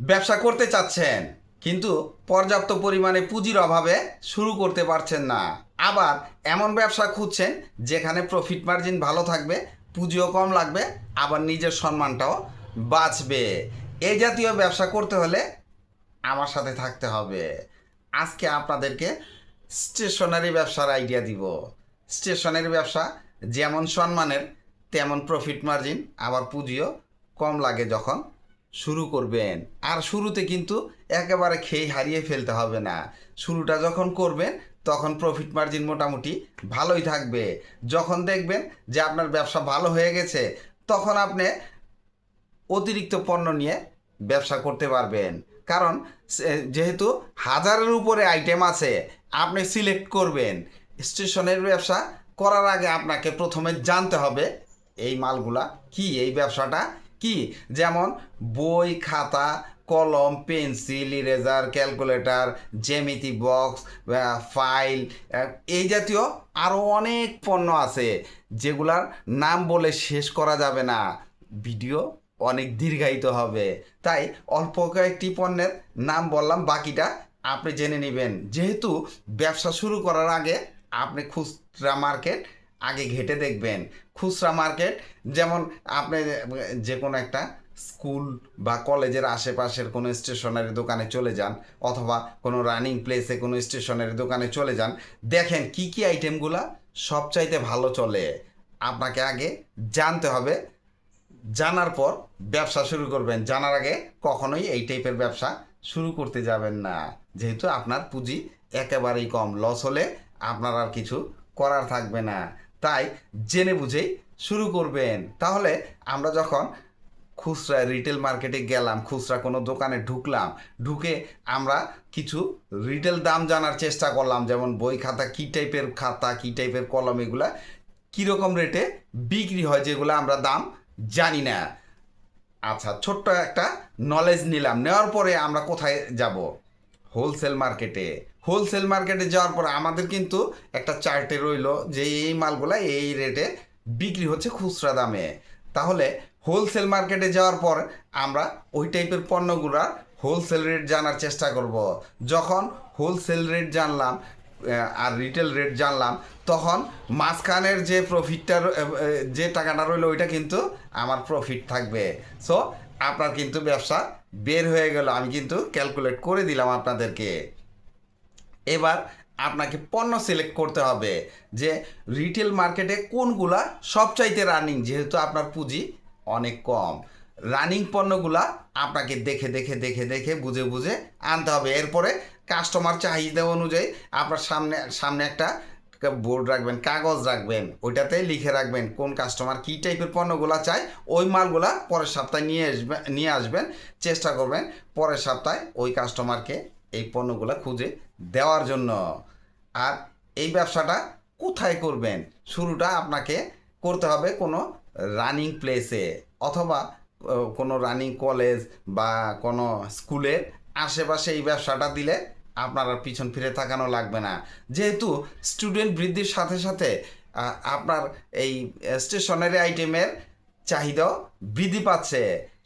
ব্যবসা করতে চাচ্ছেন, কিন্তু পর্যাপ্ত পরিমাণে পুঁজির অভাবে শুরু করতে পারছেন না। আবার এমন ব্যবসা খুঁজছেন যেখানে প্রফিট মার্জিন ভালো থাকবে, পুঁজিও কম লাগবে, আবার নিজের সম্মানটাও বাঁচবে। এই জাতীয় ব্যবসা করতে হলে আমার সাথে থাকতে হবে। আজকে আপনাদেরকে স্টেশনারি ব্যবসার আইডিয়া দিব। স্টেশনারি ব্যবসা যেমন সম্মানের, তেমন প্রফিট মার্জিন আবার পুঁজিও কম লাগে যখন শুরু করবেন। আর শুরুতে কিন্তু একেবারে খেয়ে হারিয়ে ফেলতে হবে না। শুরুটা যখন করবেন, তখন প্রফিট মার্জিন মোটামুটি ভালোই থাকবে। যখন দেখবেন যে আপনার ব্যবসা ভালো হয়ে গেছে, তখন আপনি অতিরিক্ত পণ্য নিয়ে ব্যবসা করতে পারবেন। কারণ যেহেতু হাজারের উপরে আইটেম আছে, আপনি সিলেক্ট করবেন। স্টেশনের ব্যবসা করার আগে আপনাকে প্রথমে জানতে হবে, এই মালগুলা কি? এই ব্যবসাটা কি? যেমন বই, খাতা, কলম, পেন্সিল, ইরেজার, ক্যালকুলেটর, জ্যামিতি বক্স ফাইল এই জাতীয় আরও অনেক পণ্য আছে যেগুলার নাম বলে শেষ করা যাবে না। ভিডিও অনেক দীর্ঘায়িত হবে। তাই অল্প কয়েকটি পণ্যের নাম বললাম, বাকিটা আপনি জেনে নেবেন। যেহেতু ব্যবসা শুরু করার আগে আপনি খুচরা মার্কেট আগে ঘেটে দেখবেন। খুচরা মার্কেট, যেমন আপনি যে কোনো একটা স্কুল বা কলেজের আশেপাশের কোনো স্টেশনারি দোকানে চলে যান, অথবা কোনো রানিং প্লেসে কোনো স্টেশনারি দোকানে চলে যান, দেখেন কি কি আইটেমগুলা সবচাইতে ভালো চলে। আপনাকে আগে জানতে হবে, জানার পর ব্যবসা শুরু করবেন। জানার আগে কখনোই এই টাইপের ব্যবসা শুরু করতে যাবেন না। যেহেতু আপনার পুঁজি একেবারেই কম, লস হলে আপনার আর কিছু করার থাকবে না। তাই জেনে বুঝেই শুরু করবেন। তাহলে আমরা যখন খুচরা রিটেল মার্কেটে গেলাম, খুচরা কোনো দোকানে ঢুকলাম, ঢুকে আমরা কিছু রিটেল দাম জানার চেষ্টা করলাম, যেমন বই খাতা, কী টাইপের খাতা, কী টাইপের কলম, এগুলা কীরকম রেটে বিক্রি হয়, যেগুলো আমরা দাম জানি না। আচ্ছা ছোট্ট একটা নলেজ নিলাম, নেওয়ার পরে আমরা কোথায় যাব? হোলসেল মার্কেটে হোলসেল মার্কেটে যাওয়ার পর আমাদের কিন্তু একটা চার্টে রইল যে এই মালগুলা এই রেটে বিক্রি হচ্ছে খুচরা দামে। তাহলে হোলসেল মার্কেটে যাওয়ার পর আমরা ওই টাইপের পণ্যগুলার হোলসেল রেট জানার চেষ্টা করব। যখন হোলসেল রেট জানলাম আর রিটেল রেট জানলাম, তখন মাঝখানের যে প্রফিটটা যে টাকাটা রইল ওইটা কিন্তু আমার প্রফিট থাকবে। সো আপনার কিন্তু ব্যবসা বের হয়ে গেল। আমি কিন্তু ক্যালকুলেট করে দিলাম আপনাদেরকে। এবার আপনাকে পণ্য সিলেক্ট করতে হবে যে রিটেল মার্কেটে কোনগুলা সবচাইতে রানিং যেহেতু আপনার পুঁজি অনেক কম। রানিং পণ্যগুলা আপনাকে দেখে দেখে দেখে দেখে, বুঝে বুঝে আনতে হবে। এরপরে কাস্টমার চাহিদা অনুযায়ী আপনার সামনে সামনে একটা বোর্ড রাখবেন, কাগজ রাখবেন ওইটাতে লিখে রাখবেন কোন কাস্টমার কী টাইপের পণ্যগুলা চায়, ওই মালগুলা পরের সপ্তাহে নিয়ে আসবেন নিয়ে আসবেন, চেষ্টা করবেন পরের সপ্তাহে ওই কাস্টমারকে এই পণ্যগুলো খুঁজে দেওয়ার জন্য। আর এই ব্যবসাটা কোথায় করবেন? শুরুটা আপনাকে করতে হবে কোনো রানিং প্লেসে অথবা কোনো রানিং কলেজ বা কোনো স্কুলের আশেপাশে এই ব্যবসাটা দিলে আপনার আর পিছন ফিরে তাকানো লাগবে না। যেহেতু স্টুডেন্ট বৃদ্ধির সাথে সাথে আপনার এই স্টেশনারি আইটেমের চাহিদাও বৃদ্ধি পাচ্ছে।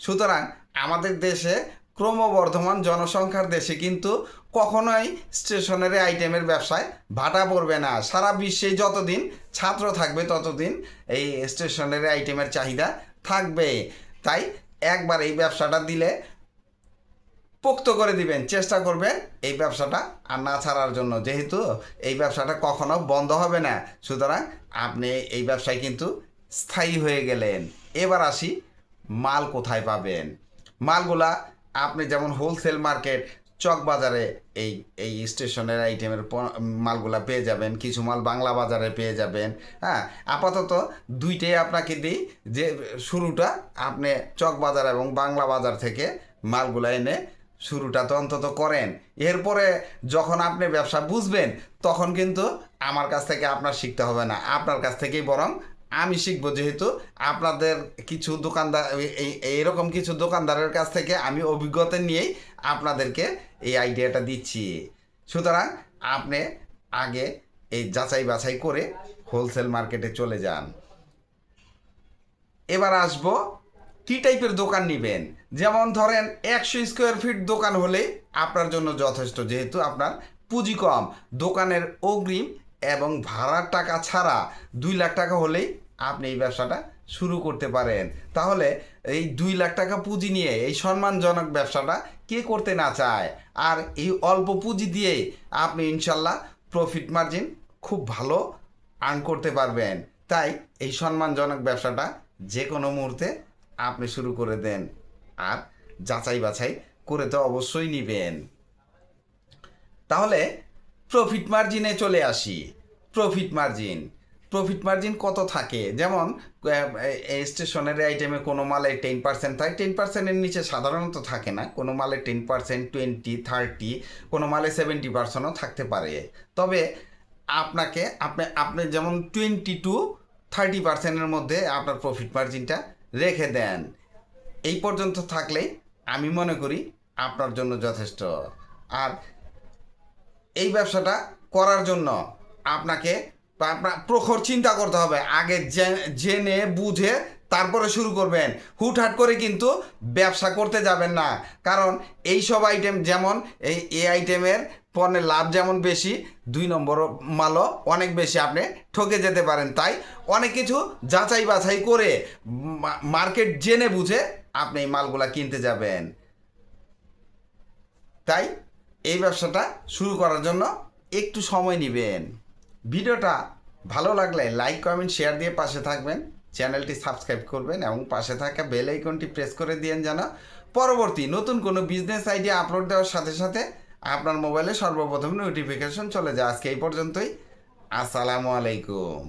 সুতরাং আমাদের দেশে ক্রমবর্ধমান জনসংখ্যার দেশে কিন্তু কখনোই স্টেশনারি আইটেমের ব্যবসায় ভাটা পড়বে না। সারা বিশ্বে যতদিন ছাত্র থাকবে, ততদিন এই স্টেশনারি আইটেমের চাহিদা থাকবে। তাই একবার এই ব্যবসাটা দিলে পোক্ত করে দিবেন, চেষ্টা করবেন এই ব্যবসাটা আর না ছাড়ার জন্য। যেহেতু এই ব্যবসাটা কখনো বন্ধ হবে না, সুতরাং আপনি এই ব্যবসায় কিন্তু স্থায়ী হয়ে গেলেন। এবার আসি, মাল কোথায় পাবেন? মালগুলা আপনি যেমন হোলসেল মার্কেট চক বাজারে এই এই স্টেশনের আইটেমের মালগুলা পেয়ে যাবেন, কিছু মাল বাংলা বাজারে পেয়ে যাবেন হ্যাঁ? আপাতত দুইটাই আপনাকে দিই, যে শুরুটা আপনি চক বাজার এবং বাংলা বাজার থেকে মালগুলা এনে শুরুটা তো অন্তত করেন। এরপরে যখন আপনি ব্যবসা বুঝবেন, তখন কিন্তু আমার কাছ থেকে আপনার শিখতে হবে না। আপনার কাছ থেকেই বরং আমি শিখব যেহেতু আপনাদের কিছু দোকানদার এই- এই এইরকম কিছু দোকানদারের কাছ থেকে আমি অভিজ্ঞতা নিয়েই আপনাদেরকে এই আইডিয়াটা দিচ্ছি। সুতরাং আপনি আগে এই যাচাই বাছাই করে হোলসেল মার্কেটে চলে যান। এবার আসব কি টাইপের দোকান নেবেন? যেমন ধরেন, একশো স্কোয়ার ফিট দোকান হলেই আপনার জন্য যথেষ্ট, যেহেতু আপনার পুঁজি কম। দোকানের অগ্রিম এবং ভাড়ার টাকা ছাড়া দুই লাখ টাকা হলেই আপনি এই ব্যবসাটা শুরু করতে পারেন। তাহলে এই দুই লাখ টাকা পুঁজি নিয়ে এই সম্মানজনক ব্যবসাটা কে করতে না চায়? আর এই অল্প পুঁজি দিয়ে আপনি ইনশাল্লাহ প্রফিট মার্জিন খুব ভালো আর্ন করতে পারবেন। তাই এই সম্মানজনক ব্যবসাটা যে কোনো মুহূর্তে আপনি শুরু করে দেন। আর যাচাই বাছাই করে তো অবশ্যই নেবেন। তাহলে প্রফিট মার্জিনে চলে আসি। প্রফিট মার্জিন প্রফিট মার্জিন কত থাকে? যেমন স্টেশনারি আইটেমে কোনো মালে টেন পার্সেন্ট থাকে। টেন পার্সেন্টের নিচে সাধারণত থাকে না। কোনো মালে টেন পার্সেন্ট টোয়েন্টি থার্টি কোনো মালে সেভেন্টি পার্সেন্টও থাকতে পারে। তবে আপনাকে, আপনি আপনি যেমন টোয়েন্টি টু থার্টি পার্সেন্টের মধ্যে আপনার প্রফিট মার্জিনটা রেখে দেন। এই পর্যন্ত থাকলেই আমি মনে করি আপনার জন্য যথেষ্ট। আর এই ব্যবসাটা করার জন্য আপনাকে আপনার প্রখর চিন্তা করতে হবে। আগে জেনে বুঝে তারপরে শুরু করবেন। হুটহাট করে কিন্তু ব্যবসা করতে যাবেন না। কারণ এই সব আইটেম যেমন এই এ আইটেমের পণ্যের লাভ যেমন বেশি, দুই নম্বর মালও অনেক বেশি আপনি ঠকে যেতে পারেন। তাই অনেক কিছু যাচাই বাছাই করে মার্কেট জেনে বুঝে আপনি এই মালগুলা কিনতে যাবেন। তাই এই ব্যবসাটা শুরু করার জন্য একটু সময় নেবেন। ভিডিওটা ভালো লাগলে লাইক, কমেন্ট, শেয়ার দিয়ে পাশে থাকবেন। চ্যানেলটি সাবস্ক্রাইব করবেন এবং পাশে থাকা বেল আইকনটি প্রেস করে দিয়েন যেন পরবর্তী নতুন কোনো বিজনেস আইডিয়া আপলোড দেওয়ার সাথে সাথে আপনার মোবাইলে সর্বপ্রথম নোটিফিকেশন চলে যায়। আজকে এই পর্যন্তই। আসসালামু আলাইকুম।